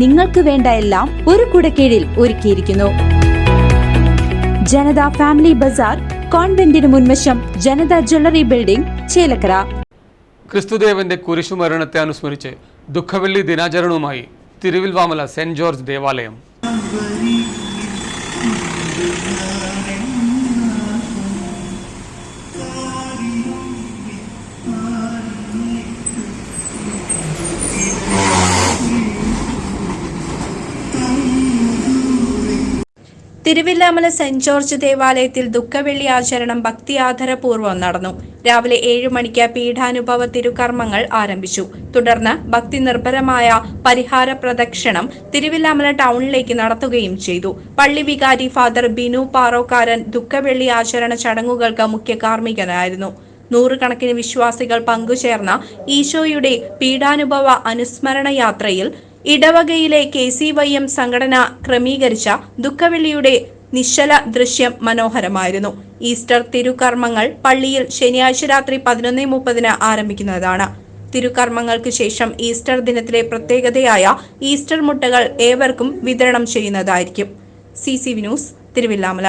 നിങ്ങൾക്ക് വേണ്ട എല്ലാം ഒരു കുടക്കീഴിൽ ഒരുക്കിയിരിക്കുന്നു. ജനത ഫാമിലി ബസാർ കോൺവെന്റിന് മുൻവശം ജനത ജ്വല്ലറി ബിൽഡിംഗ് ചേലക്കര. ക്രിസ്തുദേവന്റെ കുരിശുമരണത്തെ അനുസ്മരിച്ച് ദുഃഖവെള്ളി ദിനാചരണവുമായി തിരുവിൽവാമല സെന്റ് ജോർജ് ദേവാലയം. തിരുവില്ലാമല സെന്റ് ജോർജ് ദേവാലയത്തിൽ ദുഃഖവെള്ളി ആചരണം ഭക്തി ആദരപൂർവം നടന്നു. രാവിലെ ഏഴു മണിക്ക് പീഠാനുഭവ തിരുകർമ്മങ്ങൾ ആരംഭിച്ചു. തുടർന്ന് ഭക്തി നിർഭരമായ പരിഹാര പ്രദക്ഷിണം തിരുവില്ലാമല ടൗണിലേക്ക് നടത്തുകയും ചെയ്തു. പള്ളി വികാരി ഫാദർ ബിനു പാറോക്കാരൻ ദുഃഖവെള്ളി ആചരണ ചടങ്ങുകൾക്ക് മുഖ്യ കാർമ്മികനായിരുന്നു. നൂറുകണക്കിന് വിശ്വാസികൾ പങ്കുചേർന്ന ഈശോയുടെ പീഠാനുഭവ അനുസ്മരണ യാത്രയിൽ ഇടവകയിലെ കെ സി വൈ എം സംഘടന ക്രമീകരിച്ച ദുഃഖവെള്ളിയുടെ നിശ്ചല ദൃശ്യം മനോഹരമായിരുന്നു. ഈസ്റ്റർ തിരുകർമ്മങ്ങൾ പള്ളിയിൽ ശനിയാഴ്ച രാത്രി പതിനൊന്ന് മുപ്പതിന് ആരംഭിക്കുന്നതാണ്. തിരുകർമ്മങ്ങൾക്ക് ശേഷം ഈസ്റ്റർ ദിനത്തിലെ പ്രത്യേകതയായ ഈസ്റ്റർ മുട്ടകൾ ഏവർക്കും വിതരണം ചെയ്യുന്നതായിരിക്കും. C C news Thiruvilwamala.